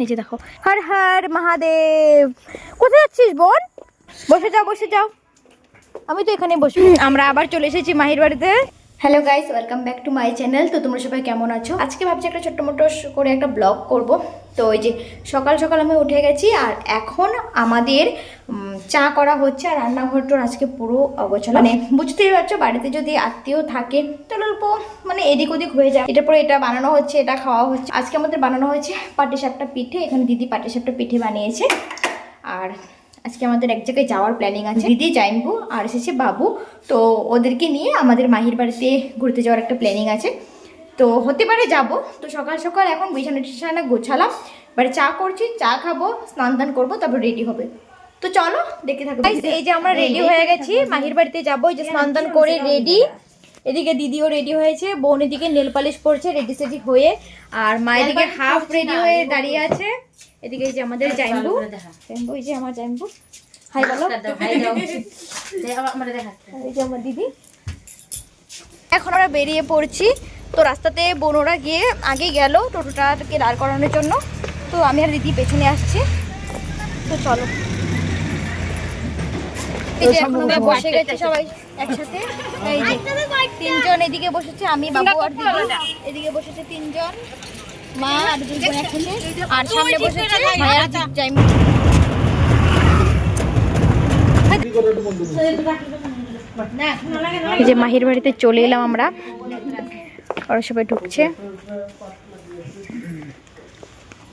এই যে দেখো হর হর মহাদেব কোথায় যাচ্ছিস বোন? বসে যাও বসে যাও। আমি তো এখানে বসে আমরা আবার চলে এসেছি মাহির বাড়িতে। Hello guys welcome back to my channel তো তোমরা সবাই কেমন আছো? আজকে ভাবছি একটা ছোট্ট মোটো করে একটা ব্লগ করব। তো ওই যে সকাল সকাল আমি উঠে গেছি আর এখন আমাদের চা করা হচ্ছে আর রান্নাঘরটার আজকে পুরো অগোছালো। মানে বুঝতেই পারছ, বাড়িতে যদি আত্মীয় থাকে, তাহলে অল্প মানে এদিক ওদিক হয়ে যায়। এটার পরে এটা বানানো হচ্ছে, এটা খাওয়া হচ্ছে। আজকে আমাদের বানানো হয়েছে পাটি সাপটা পিঠে, এখানে দিদি পাটিসাপটা পিঠে বানিয়েছে। আর আজকে আমাদের এক জায়গায় যাওয়ার প্ল্যানিং আছে। দিদি জাইনবু আর এসেছে বাবু। তো ওদেরকে নিয়ে আমাদের মাহির বাড়িতে ঘুরতে যাওয়ার একটা প্ল্যানিং আছে। তো হতে পারে যাব। তো সকাল সকাল এখন বিছানা টিছানা গোছালাম। এবারে চা করছি চা খাব স্নান দান করব তারপর রেডি হবে। তো চলো দেখে থাকো। এই যে আমরা রেডি হয়ে গেছি মাহির বাড়িতে যাব। এই যে স্নান দান করে রেডি এদিকে দিদিও রেডি হয়েছে বোন এদিকে নেল পালিশ পরছে রেডি সেডি হয়ে আর মা এদিকে হাফ রেডি হয়ে দাঁড়িয়ে আছে। এদিকে এই যে আমাদের জাইম্বু। জাইম্বু এই যে আমার জাইম্বু। হাই বলো। এই যে আমার দিদি। এখন আমরা বেরিয়ে পড়ছি। তো রাস্তাতে বোনরা গিয়ে আগে গেল টোটোটাকে দাঁড় করানোর জন্য। তো আমি আর দিদি পেছনে আসছি। তো চলো। এই যে এখন আমরা বসে গেছি সবাই একসাথে। এই যে তিনজন এদিকে বসেছে আমি বাবু আর দিদি। এদিকে বসেছে তিনজন মা আর দুজন একসাথে। আর সামনে বসেছে মায়ের জাইমু এই যে মাহির বাড়িতে চলে এলাম আমরা। ওরা সবাই ঢুকছে।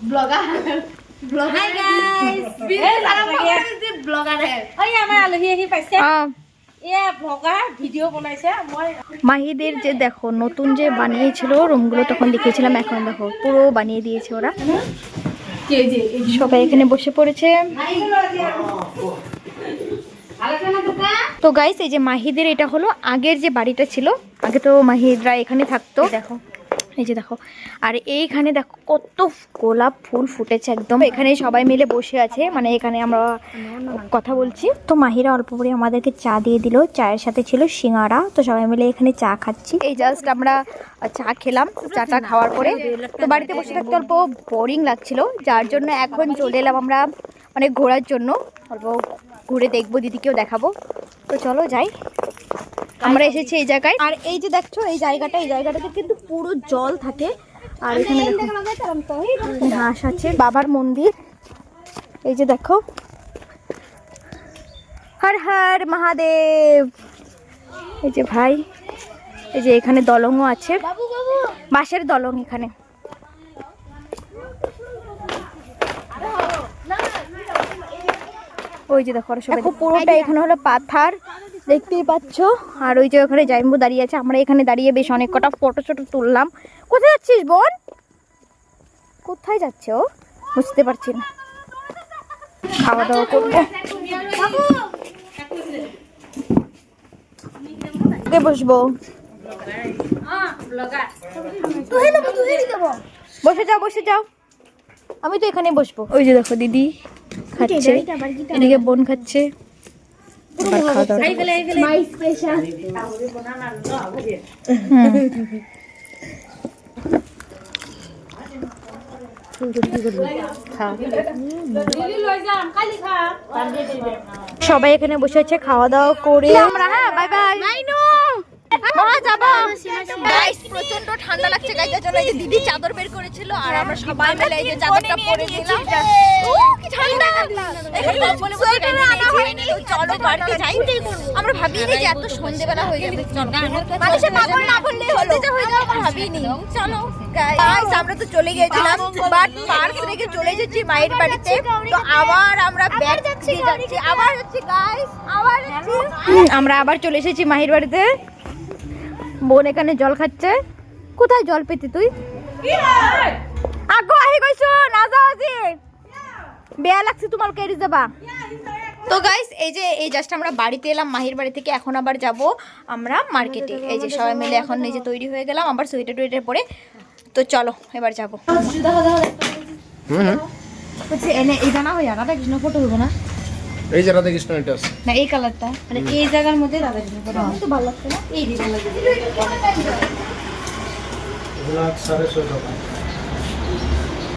এই মাহিদের যে দেখো নতুন যে বানিয়েছিল রুমগুলো তখন দেখিয়েছিলাম এখন দেখো পুরো বানিয়ে দিয়েছে ওরা। সবাই এখানে বসে পড়েছে। তো গাইস এই যে মাহিদের এটা হলো আগের যে বাড়িটা ছিল আগে তো মাহিদরা এখানে থাকতো। দেখো। এই যে দেখো, আর এইখানে দেখো কত গোলাপ ফুল ফুটেছে একদম। এখানে সবাই মিলে বসে আছে মানে এখানে আমরা কথা বলছি। তো মাহিরা অল্প করে আমাদেরকে চা দিয়ে দিল, চায়ের সাথে ছিল সিঙ্গারা। তো সবাই মিলে এখানে চা খাচ্ছি। এই জাস্ট আমরা চা খেলাম চাটা খাওয়ার পরে। তো বাড়িতে বসে থাকতে অল্প বোরিং লাগছিল, যার জন্য এখন চলে এলাম আমরা মানে ঘোরার জন্য। অল্প ঘুরে দেখব, দিদিকেও দেখাবো। তো চলো যাই। আমরা এসেছি এই জায়গায়। আর এই যে দেখছ এই জায়গাটা এই জায়গাটাতে কিন্তু পুরো জল থাকে। আর এখানে ঘাস আছে বাবার মন্দির। এই যে দেখো। হর হর মহাদেব। এই যে ভাই এই যে এখানে দলংও আছে। বাঁশের দলং এখানে। ওই যে দেখো সবাই। পুরোটা এখানে হলো পাথার। দেখতেই পাচ্ছ। আর ওই যে ওখানে জাইম্বু দাঁড়িয়ে আছে। আমরা এখানে দাঁড়িয়ে বেশ অনেক কটা ফটো শটো তুললাম। কোথায় যাচ্ছিস বোন? কোথায় যাচ্ছে? ও বুঝতে পারছি না। খাওয়া দাওয়া করব কে বসবো? বসে যাও বসে যাও। আমি তো এখানে বসবো। ওই যে দেখো দিদি খাচ্ছে। এদিকে বোন খাচ্ছে। খাওয়া দাওয়া সবাই এখানে বসে আছে খাওয়া দাওয়া করে। আমরা হ্যাঁ বাই বাই প্রচণ্ড ঠান্ডা লাগছে গাইস জন্য যে দিদি চাদর বের করেছিল আর আমরা সবাই মিলে এই যে চাদরটা পরে নিলাম। ও কি ঠান্ডা! এখানে কম্বলের মধ্যে গাইস চলো বাড়িতে যাই। আমরা ভাবিনি যে এত সন্ধ্যেবেলা হয়ে যাবে চলো। মানুষে পাগল না বললে হলো। যে হয়ে যাবে ভাবিনি চলো। গাইস আমরা তো চলে গিয়েছিলাম। বাট পার্স রেখে চলে এসেছি মায়ের বাড়িতে। তো আবার আমরা ব্যাগ যাচ্ছি যাচ্ছি। আবার যাচ্ছি গাইস আবার আমরা আবার চলে এসেছি মাহির বাড়িতে। বোন এখানে জল খাচ্ছে। কোথায় জল পেতি তুই? আগো আহি আজি বেয়া লাগছে তোমার কেরি যাবা। তো গাইস এই যে এই জাস্ট আমরা বাড়িতে এলাম মাহির বাড়ি থেকে এখন আবার যাব আমরা মার্কেটে এই যে সবাই মিলে এখন এই যে তৈরি হয়ে গেলাম আবার সোয়েটার টুয়েটার পরে তো চলো এবার যাব হচ্ছে এনে এই রাধা কৃষ্ণ ফটো হইব না এই যে রাধা কৃষ্ণ এটা না এই কালারটা মানে এই জায়গার মধ্যে রাধা কৃষ্ণ ফটো তো ভালো লাগছে না এই ডিজাইন এগুলো চাৰে ছয় টকা